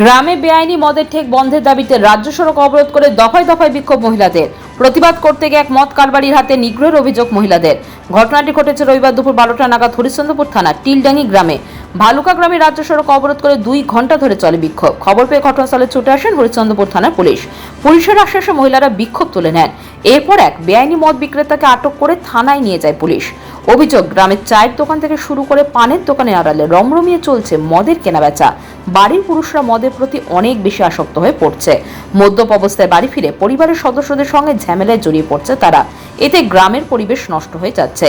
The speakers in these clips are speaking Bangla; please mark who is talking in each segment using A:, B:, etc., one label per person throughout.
A: গ্রামে বেআইনি মদের ঠেক বন্ধের দাবিতে রাজ্য সড়ক অবরোধ করে দফায় দফায় বিক্ষোভ মহিলাদের। প্রতিবাদ করতে গিয়ে এক মদ কারবারির হাতে নিগ্রহের অভিযোগ মহিলাদের। ঘটনাটি ঘটেছে রবিবার দুপুর বারোটা নাগাদ হরিশ্চন্দ্রপুর থানা টিলডাঙ্গি গ্রামে। ভালুকা গ্রামে রাজ্য সড়ক অবরোধ করে দুই ঘণ্টা ধরে চলে বিক্ষোভ। খবর পেয়ে ঘটনাস্থলে ছুটে আসেন হরিশ্চন্দ্রপুর থানার পুলিশ। পুলিশের আশ্বাসে মহিলারা বিক্ষোভ তুলে নেন। এরপর এক বেআইনি মদ বিক্রেতাকে আটক করে থানায় নিয়ে যায় পুলিশ। অভিযোগ, গ্রামের চায়ের দোকান থেকে শুরু করে পানের দোকানের আড়ালে রমরমিয়ে চলছে মদের কেনাবেচা। বাড়ির পুরুষরা মদের প্রতি অনেক বেশি আসক্ত হয়ে পড়ছে। মদ্যপ অবস্থায় বাড়ি ফিরে পরিবারের সদস্যদের সঙ্গে ঝামেলায় জড়িয়ে পড়ছে তারা। এতে গ্রামের পরিবেশ নষ্ট হয়ে যাচ্ছে।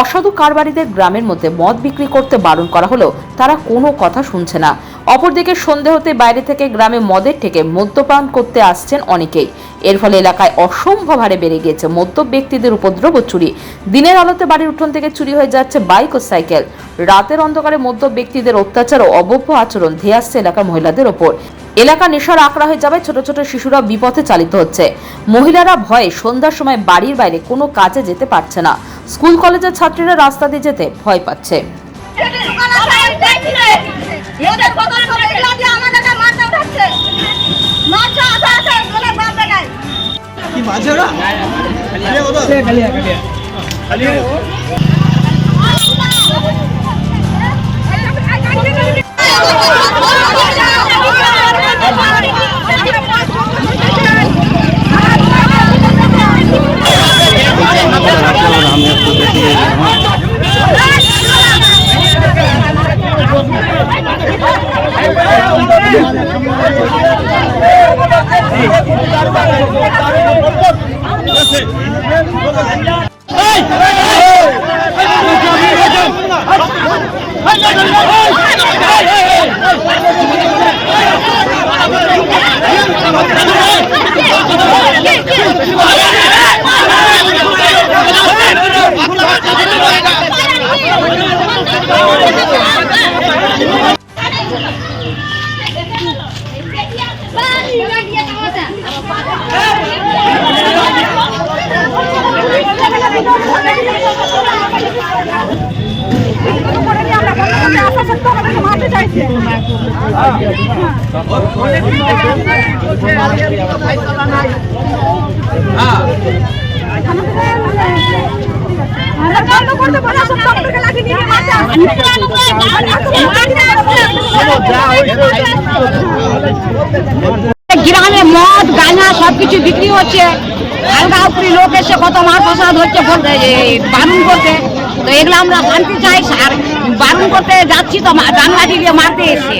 A: অসাধু কারবারিদের গ্রামের মধ্যে মদ বিক্রি করতে বারণ করা হলেও তারা কোনো কথা শুনছে না। অপরদিকে সন্ধে হতে বাইরে থেকে গ্রামে মদের থেকে মদ্যপান করতে আসছেন অনেকেই। এর ফলে এলাকায় অসম্ভব হারে বেড়ে গিয়েছে মদ্যপ ব্যক্তিদের উপদ্রব ও চুরি। দিনের আলোতে বাড়ির উঠোন থেকে চুরি হয়ে যাচ্ছে বাইক ও সাইকেল। রাতের অন্ধকারে মদ্যপ ব্যক্তিদের অত্যাচার ও অবব্য আচরণ ধেয়ে আসছে এলাকার মহিলাদের ওপর। এলাকা নেশার আকড়া হয়ে যাবে ছোট ছোট শিশুরা বিপথে চালিত হচ্ছে। মহিলারা ভয়ে সন্ধ্যার সময় বাড়ির বাইরে কোনো কাজে যেতে পারছে না। স্কুল, কলেজের ছাত্রীরা রাস্তা দিয়ে যেতে ভয় পাচ্ছে।
B: করে এগুলো দিয়ে মারতে উঠাচ্ছে মারছে আছে আছে বলে বাপ বেটাই
C: কি মাঝে ওরা আরে
D: গ্রামে মদ গাঁজা সবকিছু বিক্রি হচ্ছে। আলগা উপরি লোক এসে কত মার প্রসাদ হচ্ছে বারণ করতে। তো এগুলো আমরা শান্তি চাই, আর বারণ করতে যাচ্ছি তো জানলাটি দিয়ে মারতে এসে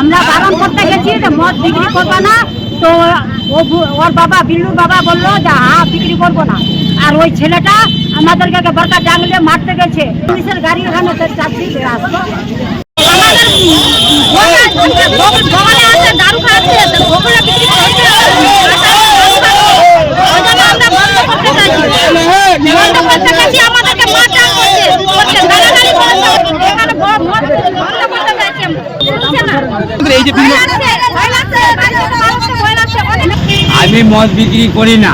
D: আমরা বারণ করতে গেছি যে মদ বিক্রি করবে না। তো ওর বাবা, বিল্লুর বাবা বলল যে হ্যাঁ বিক্রি করব না। আর ওই ছেলেটা আমাদেরকে বড়কা জানলে মারতে গেছে। পুলিশের গাড়ি ওখানে আসতো দারু খাচ্ছে, আমাদেরকে অনেক-
E: আমি মদ বিক্রি করি না।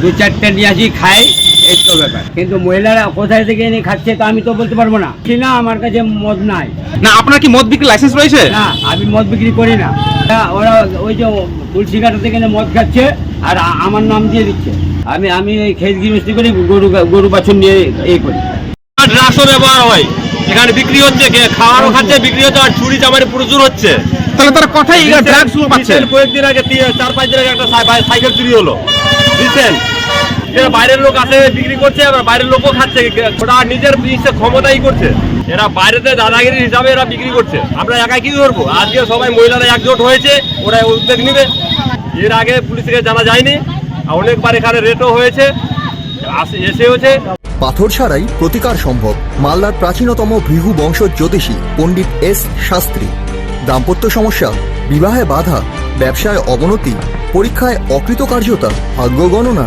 E: দু চারটে নিয়ে আসি খাই। এই তো ব্যাপার। কিন্তু মহিলারা কোথায় থেকে এনে খাচ্ছে তো আমি তো বলতে পারব না। কি না আমার কাছে মদ নাই।
C: না আপনার কি মদ বিক্রি লাইসেন্স রয়েছে?
E: না আমি মদ বিক্রি করি না। ওরা- ওই যে তুলসী কাটা থেকে এনে মদ খাচ্ছে আর আমার নাম দিয়ে দিচ্ছে। আমি আমি এই খেত গৃহস্থী করি গরু গরু বাছুর নিয়ে এই করি।
F: ড্রাগসও ব্যবহার হয়। এখানে বিক্রি হচ্ছে খাওয়ারও খাচ্ছে বিক্রি হচ্ছে আর চুরি চামারি প্রচুর হচ্ছে।
C: তাহলে তারা কথাই ড্রাগস পাচ্ছে।
F: কয়েকদিন আগে চার পাঁচ দিন আগে একটা সাইকেল চুরি হলো। বুঝছেন বাইরের লোক আসে, বিক্রি করছে, আবার বাইরের লোকও খাচ্ছে। ওরা নিজের ইচ্ছে ক্ষমতাই করছে। এরা বাইরেতে দাদাগিরি হিসাবে এরা বিক্রি করছে। আমরা একাই কি করব? আজকে সবাই মহিলারা একজোট হয়েছে ওরা উদ্যোগ নিবে। এর আগে পুলিশকে জানা যায়নি। অনেকবার এখানে রেটও হয়েছে এসে হয়েছে
G: পাথর ছাড়াই প্রতিকার সম্ভব। মালদার প্রাচীনতম ভৃহু বংশ জ্যোতিষী পণ্ডিত এস শাস্ত্রী। দাম্পত্য সমস্যা, বিবাহে বাধা, ব্যবসায় অবনতি, পরীক্ষায় অকৃতকার্যতা, ভাগ্য গণনা